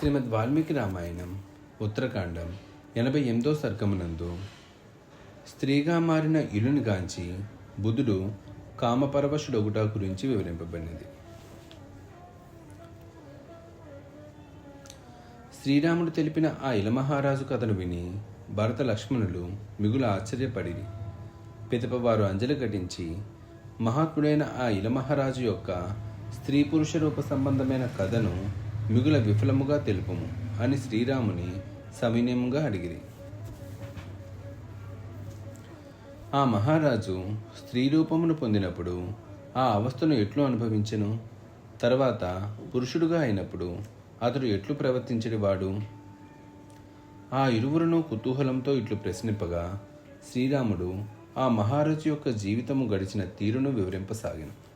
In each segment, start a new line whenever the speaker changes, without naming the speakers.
శ్రీమద్ వాల్మీకి రామాయణం ఉత్తరకాండం ఎనభై ఎనిమిదో సర్గమునందు. స్త్రీగా మారిన ఇలుని గాంచి బుధుడు కామపరవశుడొగుట గురించి వివరింపబడినది. శ్రీరాముడు తెలిపిన ఆ ఇలమహారాజు కథను విని భరత లక్ష్మణులు మిగులు ఆశ్చర్యపడి పితపవారు అంజలి ఘటించి మహాత్ముడైన ఆ ఇలమహారాజు యొక్క స్త్రీ పురుష రూప సంబంధమైన కథను మిగుల విఫలముగా తెలుపుము అని శ్రీరాముని సవినయముగా అడిగిరి. ఆ మహారాజు స్త్రీ రూపమును పొందినప్పుడు ఆ అవస్థను ఎట్లు అనుభవించెను? తర్వాత పురుషుడుగా అయినప్పుడు అతడు ఎట్లు ప్రవర్తించడివాడు ఆ ఇరువురును కుతూహలంతో ఇట్లు ప్రశ్నింపగా శ్రీరాముడు ఆ మహారాజు యొక్క జీవితము గడిచిన తీరును వివరింపసాగాను.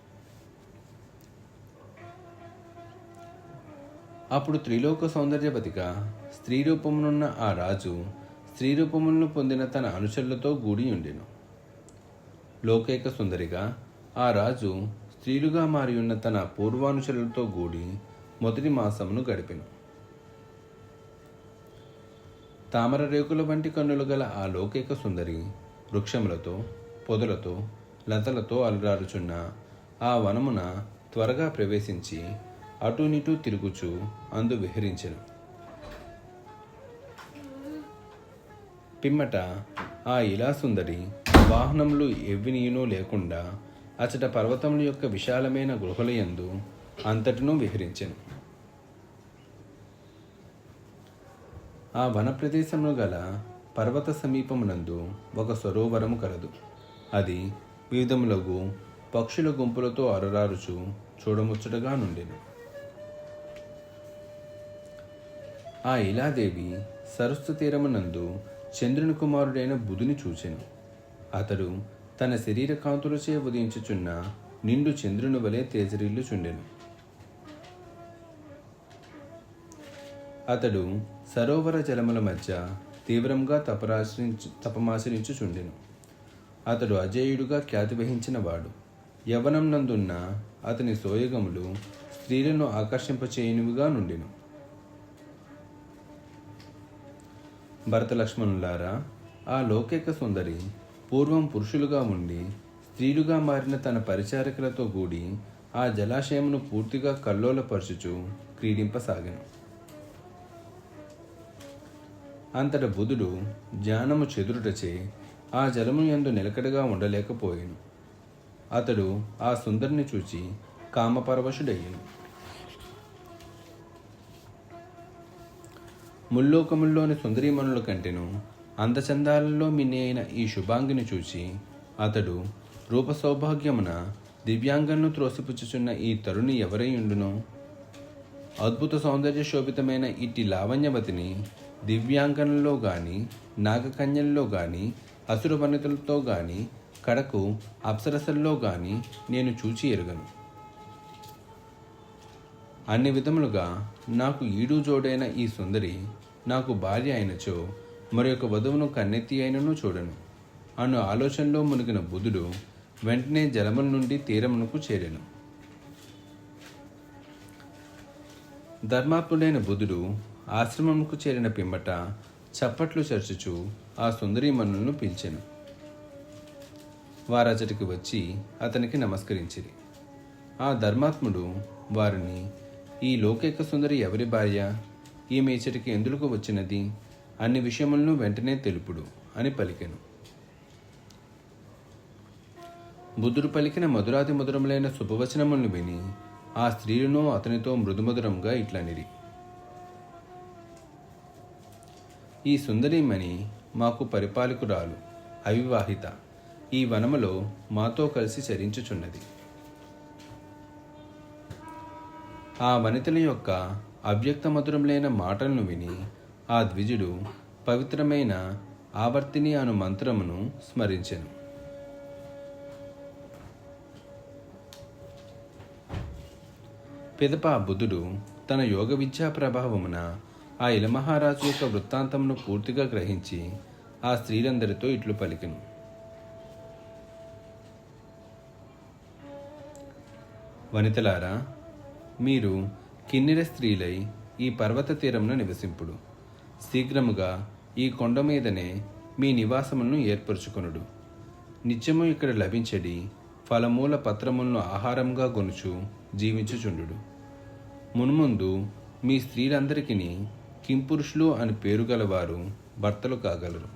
అప్పుడు త్రిలోక సౌందర్యపతిగా స్త్రీ రూపమునున్న ఆ రాజు స్త్రీ రూపములను పొందిన తన అనుచరులతో గూడి ఉండెను. లోకైక సుందరిగా ఆ రాజు స్త్రీలుగా మారి ఉన్న తన పూర్వానుచరులతో గూడి మొదటి మాసమును గడిపెను. తామర రేకుల వంటి కన్నులు గల ఆ లోకైక సుందరి వృక్షములతో పొదలతో లతలతో అలరారుచున్న ఆ వనమున త్వరగా ప్రవేశించి అటునిటూ తిరుగుచు అందు విహరించెను. పిమ్మట ఆ ఇలాసుందరి వాహనములు ఎవ్వినీయునూ లేకుండా అచట పర్వతముల యొక్క విశాలమైన గుహలయందు అంతటినూ విహరించెను. ఆ వన ప్రదేశమును గల పర్వత సమీపమునందు ఒక సరోవరము కలదు. అది వివిధములగు పక్షుల గుంపులతో అరరారుచు చూడముచ్చటగా నుండెను. ఆ ఇలాదేవి సరస్సు తీరమునందు చంద్రుని కుమారుడైన బుధుని చూచెను. అతడు తన శరీర కాంతులచే ఉదయించుచున్న నిండు చంద్రుని వలె తేజరిల్లు చుండెను అతడు సరోవర జలముల మధ్య తీవ్రంగా తపరాశ్రించు చుండెను అతడు అజేయుడుగా ఖ్యాతి వహించిన వాడు. యవనం నందున్న అతని సోయగములు స్త్రీలను ఆకర్షింపచేయనివిగా నుండెను. భరతలక్ష్మణులారా ఆ లోకేక సుందరి పూర్వం పురుషులుగా ఉండి స్త్రీలుగా మారిన తన పరిచారకులతో కూడి ఆ జలాశయమును పూర్తిగా కల్లోలపరచుచు క్రీడింపసాగాను. అంతట బుధుడు జ్ఞానము చెదురుటచే ఆ జలము ఎందు నిలకడగా ఉండలేకపోయాను. అతడు ఆ సుందరిని చూచి కామపరవశుడయ్యాను. ముల్లోకముల్లోని సుందరీమణుల కంటెను అందచందాలలో మిన్ని అయిన ఈ శుభాంగిని చూచి అతడు రూప సౌభాగ్యమున దివ్యాంగను త్రోసిపుచ్చుచున్న ఈ తరుణి ఎవరై ఉండును? అద్భుత సౌందర్య శోభితమైన ఇట్టి లావణ్యవతిని దివ్యాంగనలో గాని నాగకన్యల్లో గాని అసుర వనితలతో గాని కడకు అప్సరసల్లో గాని నేను చూచి ఎరుగను. అన్ని విధములుగా నాకు ఈడు జోడైన ఈ సుందరి నాకు భార్య అయినచో మరి యొక్క వధువును కన్నెత్తి అయినను చూడను. అను ఆలోచనలో మునిగిన బుధుడు వెంటనే జలముల నుండి తీరమునకు చేరాను. ధర్మాత్ముడైన బుధుడు ఆశ్రమముకు చేరిన పిమ్మట చప్పట్లు చర్చుచు ఆ సుందరీమణులను పిలిచెను. వారచటికి వచ్చి అతనికి నమస్కరించిరి. ఆ ధర్మాత్ముడు వారిని ఈ లోకేక సుందరి ఎవరి భార్య? ఈమె ఇచ్చటికి ఎందుకు వచ్చినది? అన్ని విషయములను వెంటనే తెలుపుడు అని పలికెను. బుద్ధుడు పలికిన మధురాతి మధురములైన శుభవచనములను విని ఆ స్త్రీలను అతనితో మృదుమధురంగా ఇట్లనిరి. ఈ సుందరీమణి మాకు పరిపాలకురాలు అవివాహిత. ఈ వనములో మాతో కలిసి చరించుచున్నది. ఆ వనితల యొక్క అవ్యక్త మధురములైన మాటలను విని ఆ ద్విజుడు పవిత్రమైన ఆవర్తిని అను మంత్రమును స్మరించెను. పిదప బుధుడు తన యోగ విద్యా ప్రభావమున ఆ ఇలమహారాజు యొక్క వృత్తాంతమును పూర్తిగా గ్రహించి ఆ స్త్రీలందరితో ఇట్లు పలికిను. వనితలారా మీరు కిన్నెర స్త్రీలై ఈ పర్వత తీరంలో నివసింపుడు. శీఘ్రముగా ఈ కొండ మీదనే మీ నివాసములను ఏర్పరచుకొనుడు. నిత్యము ఇక్కడ లభించడి ఫలమూల పత్రములను ఆహారంగా గొనుచు జీవించుచుండు మున్ముందు మీ స్త్రీలందరికీ కింపురుషులు అని పేరు గలవారు భర్తలు కాగలరు.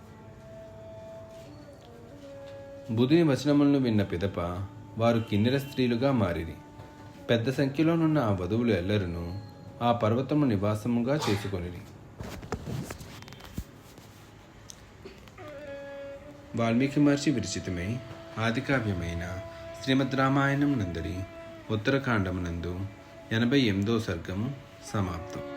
బుధుని వచనములను విన్న పిదప వారు కిన్నెర స్త్రీలుగా మారిరి. పెద్ద సంఖ్యలోనున్న ఆ వధువులు ఎల్లరును ఆ పర్వతము నివాసముగా చేసుకొని వాల్మీకి మహర్షి విరచితమై ఆదికావ్యమైన శ్రీమద్ రామాయణం నందరి ఉత్తరకాండమునందు ఎనభై ఎనిమిదో సర్గము సమాప్తం.